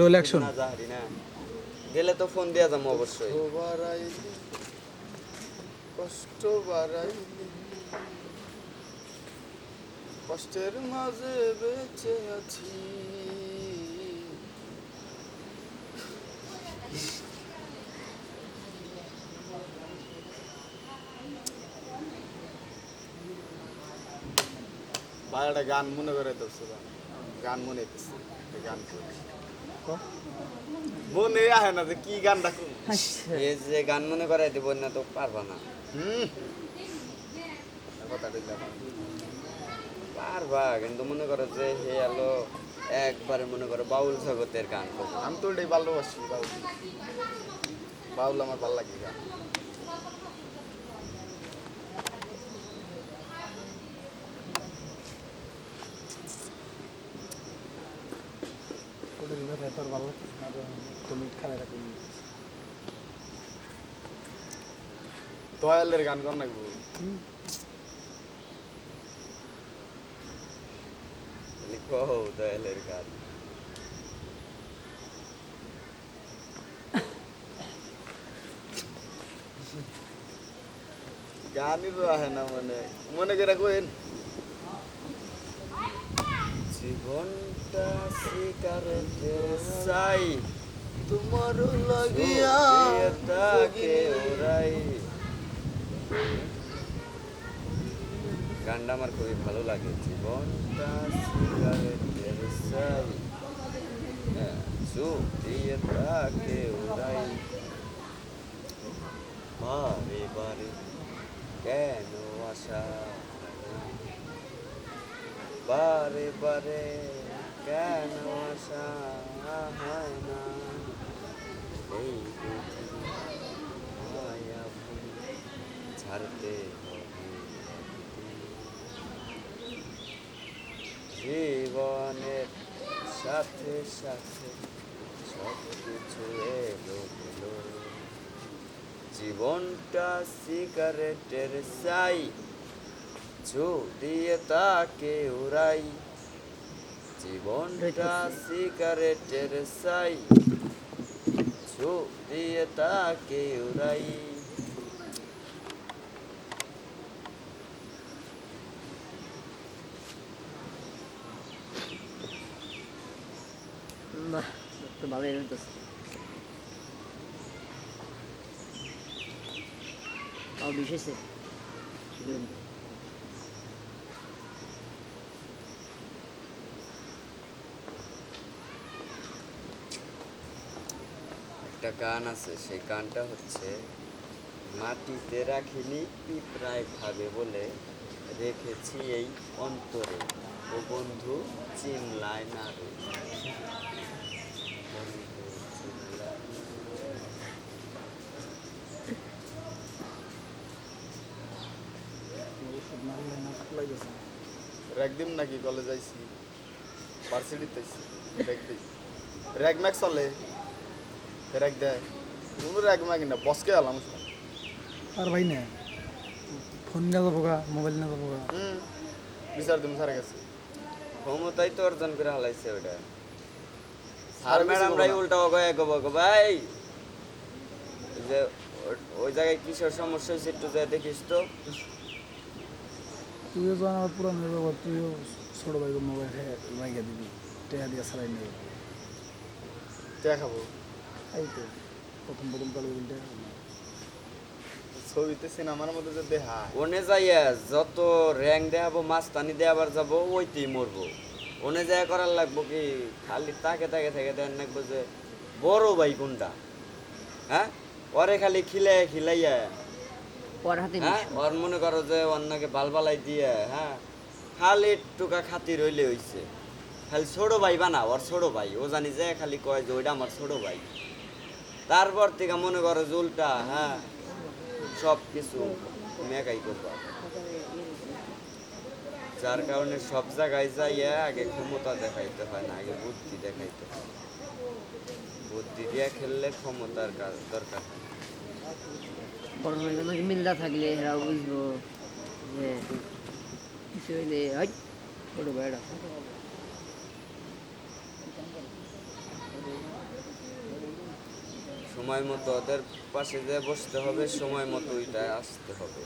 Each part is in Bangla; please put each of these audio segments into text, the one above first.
রোল অ্যাকশন না যাহারি না গেলে তো ফোন দিয়া যাব অবশ্যই। কষ্ট কষ্টের মাঝে বেঁচে আছি। ভাই একটা গান মনে করে তো গান মনে গান করি। মনে আহে না যে কি গান ডাকুন এই যে গান মনে করাই দেবো না তো পারবা না। হুম। কথা কইলাম পারবা কিন্তু মনে করো যে হে আলো একবারে মনে করো বাউল জগতের গান আমি তো ওটাই ভালোবাসি বাউল। বাউল আমার ভালো লাগে গান। তুমি খারাপ রাখি দয়ালের গান কর না গো। লিখো দয়ালের গান। গানই তো আহে না মনে। মনে করে কইন। জীবনটা সিগারেটের চাই তোমার লাগিয়া তাকে ওরাই। গানটা আমার খুবই ভালো লাগে। জীবনটা সিগারেটের চাই হ্যাঁ, চোখ দিয়ে তাকে ওরাই। বারে বারে কেন আশা বারে বারে কেন আশা হয় না? এই মায়া ছাড়তে হবে। জীবনের সাথে সাথে সব কিছু এলো। জীবনটা সিগারেটের চাই দিয়ে তাকে উড়াই। জীবনটা সিগারেটের চো দিয়ে তাকে উড়াই। বাহ তো ভালোই হইতেছে। বিশেষে একটা গান আছে, সেই গানটা হচ্ছে, মাটিতে রাখিনি পিঁপড়ায় খাবে বলে রেখেছি এই অন্তরে। ও বন্ধু চিনলায় না রে। বন্ধু চিনলায় না রে। র্যাক দিম নাকি? কলেজ আইছি, ভার্সিটিতে আইছি র্যাক দিই র্যাক ম্যাক চলে। র্যাক দেয়। ম্যাক না বসকে আলাম আর ভাই না ফোন নিয়ে যাব গা মোবাইল নিয়ে যাব গা হুম বিচার দিম স্যারের কাছে। ক্ষমতাই তো অর্জন করে হালাইছে ওটা স্যার আর কিছু ম্যাডামরাই উল্টা অগয় গো গো ভাই। ওই যে ওই জায়গায় কিসের সমস্যা হয়েছে একটু যা দেখিস তো। তুইও তো আমার পুরানো বাবা তুইও ছোট ভাই মোবাইল লাগিয়ে দিবি। টেয়া দিয়ে সারাই নেবে। দেখাবো এই তো প্রথম প্রথম কালে ছবিতে সিনেমার মধ্যে যে দেহা। ওনে যাইয়া যত র্যাঙ্ক দেখাবো মাস্তানি যাব ওইতেই মরবো। ওনে যায় করার লাগবো কি খালি তাকে তাকে থেকে দেন লাগবো যে বড় ভাই কোনটা? হ্যাঁ? ওরে খালি খিলাই খিলাইয়া। পর হ্যাঁ? ওর মনে করো যে অন্যকে বালবালাই দিয়ে হ্যাঁ? খালি টুকা খাতি রইলে হইছে। খালি ছোট ভাই বানা ওর ছোট ভাই। ও জানি যে খালি কয় যে ওইটা আমার ছোট ভাই। তারপর থেকে মনে করো যে উল্টা হ্যাঁ সব কিছু মেকাই করবা। যার কারণে সব জায়গায় যাইয়া আগে ক্ষমতা দেখাইতে হয় না, আগে বুদ্ধি দেখাইতে হয়। বুদ্ধি দিয়ে খেললে ক্ষমতার কাজ দরকার। মিল্লা থাকলে এরাও বুঝব কিছু হইলে হয় সময় মতো ওদের পাশে যে বসতে হবে, সময় মতো ওইটা আসতে হবে।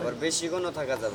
আবার বেশি কোনো থাকা যাবে